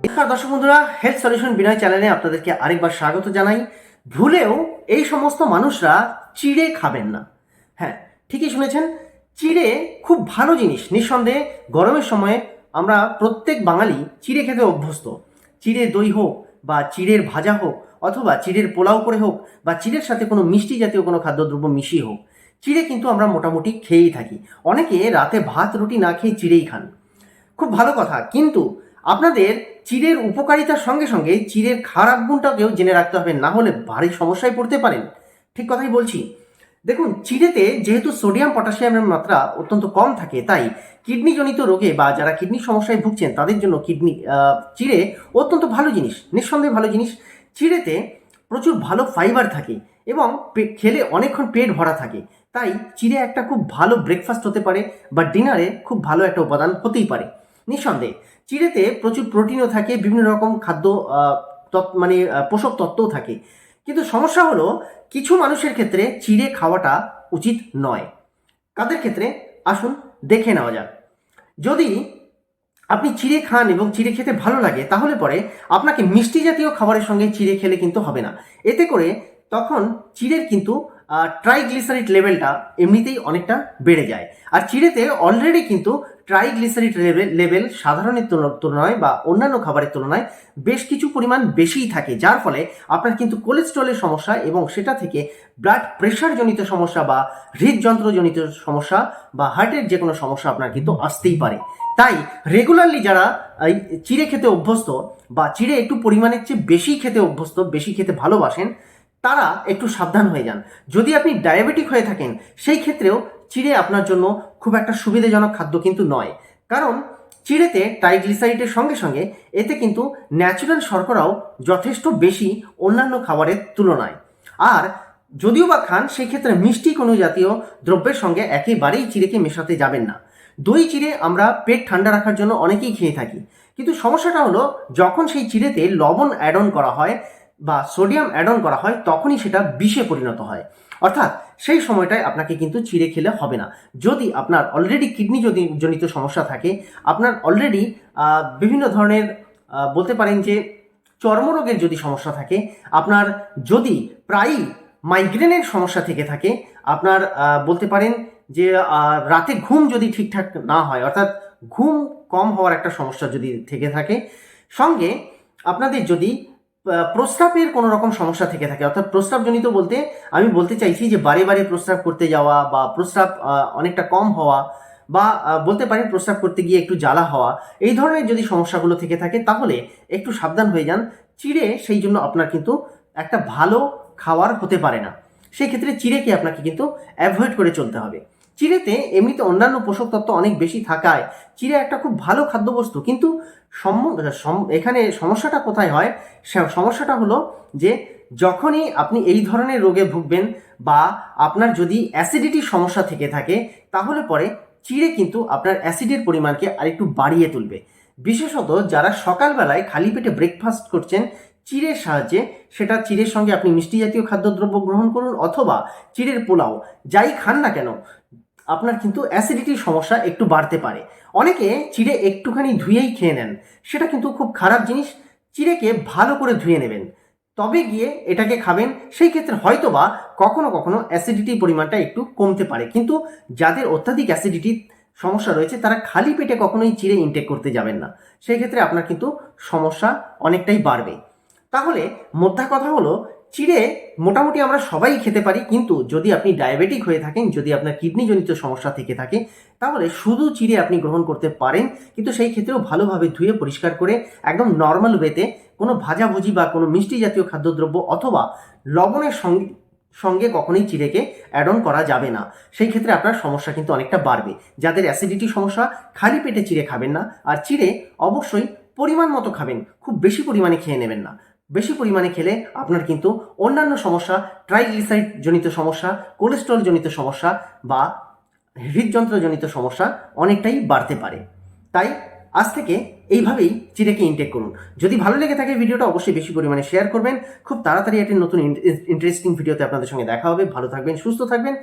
নমস্কার দর্শক বন্ধুরা হেলথ সলিউশন বিনয় চ্যানেলে আপনাদেরকে আরেকবার স্বাগত জানাই। ভুলেও এই সমস্ত মানুষরা চিড়ে খাবেন না। হ্যাঁ ঠিকই শুনেছেন, চিড়ে খুব ভালো জিনিস। নিঃসন্দেহে গরমের সময়ে আমরা প্রত্যেক বাঙালি চিড়ে খেতে অভ্যস্ত। চিড়ে দই হোক বা চিড়ের ভাজা হোক অথবা চিড়ের পোলাও করে হোক বা চিড়ের সাথে কোনো মিষ্টি জাতীয় কোনো খাদ্যদ্রব্য মিশিয়ে হোক, চিড়ে কিন্তু আমরা মোটামুটি খেয়েই থাকি। অনেকে রাতে ভাত, রুটি না খেয়ে চিড়েই খান। খুব ভালো কথা, কিন্তু আপনাদের চিড়ের উপকারিতার সঙ্গে সঙ্গে চিড়ের খারাপ গুণটাকেও জেনে রাখতে হবে, না হলে ভারী সমস্যায় পড়তে পারেন। ঠিক কথাই বলছি। দেখুন, চিড়েতে যেহেতু সোডিয়াম, পটাশিয়ামের মাত্রা অত্যন্ত কম থাকে, তাই কিডনিজনিত রোগে বা যারা কিডনির সমস্যায় ভুগছেন, তাদের জন্য কিডনি চিড়ে অত্যন্ত ভালো জিনিস, নিঃসন্দেহে ভালো জিনিস। চিড়েতে প্রচুর ভালো ফাইবার থাকে এবং খেলে অনেকক্ষণ পেট ভরা থাকে, তাই চিড়ে একটা খুব ভালো ব্রেকফাস্ট হতে পারে বা ডিনারে খুব ভালো একটা উপাদান হতেই পারে। নিঃসন্দেহে। চিড়েতে প্রচুর প্রোটিনও থাকে, বিভিন্ন রকম খাদ্য মানে পোষক তত্ত্বও থাকে। কিন্তু সমস্যা হলো, কিছু মানুষের ক্ষেত্রে চিড়ে খাওয়াটা উচিত নয়। কাদের ক্ষেত্রে? আসুন দেখে নেওয়া যাক। যদি আপনি চিড়ে খান এবং চিড়ে খেতে ভালো লাগে, তাহলে পরে আপনাকে মিষ্টি জাতীয় খাবারের সঙ্গে চিড়ে খেলে কিন্তু হবে না। এতে করে তখন চিড়ের কিন্তু ট্রাইগ্লিসারিড লেভেলটা এমনিতেই অনেকটা বেড়ে যায়। আর চিড়েতে অলরেডি কিন্তু ট্রাইগ্লিসারিড লেভেল লেভেল সাধারণের তুলনায় বা অন্যান্য খাবারের তুলনায় বেশ কিছু পরিমাণ বেশিই থাকে। যার ফলে আপনার কিন্তু কোলেস্ট্রলের সমস্যা এবং সেটা থেকে ব্লাড প্রেশার জনিত সমস্যা বা হৃদযন্ত্রজনিত সমস্যা বা হার্টের যে কোনো সমস্যা আপনার কিন্তু আসতেই পারে। তাই রেগুলারলি যারা এই চিড়ে খেতে অভ্যস্ত বা চিড়ে একটু পরিমাণের চেয়ে বেশি খেতে অভ্যস্ত, বেশি খেতে ভালোবাসেন তারা একটু সাবধান হয়ে যান। যদি আপনি ডায়াবেটিক হয়ে থাকেন, সেই ক্ষেত্রেও চিড়ে আপনার জন্য খুব একটা সুবিধাজনক খাদ্য কিন্তু নয়। কারণ চিড়েতে ট্রাইগ্লিসারিডের সঙ্গে সঙ্গে এতে কিন্তু ন্যাচারাল শর্করাও যথেষ্ট বেশি অন্যান্য খাবারের তুলনায়। আর যদিও বা খান, সেই ক্ষেত্রে মিষ্টি কোনো জাতীয় দ্রব্যের সঙ্গে একেবারেই চিড়েকে মেশাতে যাবেন না। দই চিড়ে আমরা পেট ঠান্ডা রাখার জন্য অনেকেই খেয়ে থাকি। কিন্তু সমস্যাটা হলো, যখন সেই চিড়েতে লবণ অ্যাড অন করা হয় বা সোডিয়াম অ্যাড অন করা হয়, তখনই সেটা বিষে পরিণত হয়। অর্থাৎ সেই সময়টায় আপনাকে কিন্তু চিড়ে খেলে হবে না। যদি আপনার অলরেডি কিডনি যদি জনিত সমস্যা থাকে, আপনার অলরেডি বিভিন্ন ধরনের বলতে পারেন যে চর্মরোগের যদি সমস্যা থাকে, আপনার যদি প্রায়ই মাইগ্রেনের সমস্যা থেকে থাকে, আপনার বলতে পারেন যে রাতে ঘুম যদি ঠিকঠাক না হয়, অর্থাৎ ঘুম কম হওয়ার একটা সমস্যা যদি থেকে থাকে, সঙ্গে আপনাদের যদি প্রস্রাবের কোনো রকম সমস্যা থেকে থাকে। অর্থাৎ প্রস্রাবজনিত বলতে আমি বলতে চাইছি যে বারে বারে প্রস্রাব করতে যাওয়া বা প্রস্রাব অনেকটা কম হওয়া বা বলতে পারেন প্রস্রাব করতে গিয়ে একটু জ্বালা হওয়া, এই ধরনের যদি সমস্যাগুলো থেকে থাকে তাহলে একটু সাবধান হয়ে যান। চিড়ে সেই জন্য আপনার কিন্তু একটা ভালো খাওয়ার হতে পারে না। সেই ক্ষেত্রে চিড়েকে আপনাকে কিন্তু অ্যাভয়েড করে চলতে হবে। চিড়েতে এমনিতে অন্যান্য পোষক তত্ত্ব অনেক বেশি থাকায় চিড়ে একটা খুব ভালো খাদ্যবস্তু। কিন্তু এখানে সমস্যাটা কোথায় হয়? সমস্যাটা হলো যে যখনই আপনি এই ধরনের রোগে ভুগবেন বা আপনার যদি অ্যাসিডিটির সমস্যা থেকে থাকে, তাহলে পরে চিড়ে কিন্তু আপনার অ্যাসিডের পরিমাণকে আরেকটু বাড়িয়ে তুলবে। বিশেষত যারা সকালবেলায় খালি পেটে ব্রেকফাস্ট করছেন, চিড়ের সাহায্যে সেটা চিড়ের সঙ্গে আপনি মিষ্টি জাতীয় খাদ্যদ্রব্য গ্রহণ করুন অথবা চিড়ের পোলাও, যাই খান না কেন আপনার কিন্তু অ্যাসিডিটির সমস্যা একটু বাড়তে পারে। অনেকে চিড়ে একটুখানি ধুয়েই খেয়ে নেন। সেটা কিন্তু খুব খারাপ জিনিস। চিড়েকে ভালো করে ধুয়ে নেবেন। তবে গিয়ে এটাকে খাবেন, সেই ক্ষেত্রে হয়তো বা কখনো কখনো অ্যাসিডিটির পরিমাণটা একটু কমতে পারে। কিন্তু যাদের অত্যাধিক অ্যাসিডিটির সমস্যা রয়েছে, তারা খালি পেটে কখনোই চিড়ে ইনটেক করতে যাবেন না। সেই ক্ষেত্রে আপনার কিন্তু সমস্যা অনেকটাই বাড়বে। তাহলে মোদ্দা কথা হলো চিড়ে মোটামুটি আমরা সবাই খেতে পারি, কিন্তু যদি আপনি ডায়াবেটিক হয়ে থাকেন, যদি আপনার কিডনিজনিত সমস্যা থেকে থাকে, তাহলে শুধু চিড়ে আপনি গ্রহণ করতে পারেন, কিন্তু সেই ক্ষেত্রেও ভালোভাবে ধুয়ে পরিষ্কার করে একদম নর্মাল ওয়েতে কোনো ভাজাভুজি বা কোনো মিষ্টি জাতীয় খাদ্যদ্রব্য অথবা লবণের সঙ্গে সঙ্গে কখনোই চিড়েকে অ্যাড অন করা যাবে না। সেই ক্ষেত্রে আপনার সমস্যা কিন্তু অনেকটা বাড়বে। যাদের অ্যাসিডিটি সমস্যা, খালি পেটে চিড়ে খাবেন না, আর চিড়ে অবশ্যই পরিমাণ মতো খাবেন, খুব বেশি পরিমাণে খেয়ে নেবেন না। বেশি পরিমাণে খেলে আপনার কিন্তু অন্যান্য সমস্যা ট্রাইগ্লিসাইড জনিত সমস্যা কোলেস্ট্রল জনিত সমস্যা বা হৃদযন্ত্রজনিত সমস্যা অনেকটাই বাড়তে পারে। তাই আজ থেকে এইভাবেই চিড়েকে ইনটেক করুন। যদি ভালো লেগে থাকে ভিডিওটা, অবশ্যই বেশি পরিমাণে শেয়ার করবেন। খুব তাড়াতাড়ি একটি নতুন ইন্টারেস্টিং ভিডিওতে আপনাদের সঙ্গে দেখা হবে। ভালো থাকবেন, সুস্থ থাকবেন।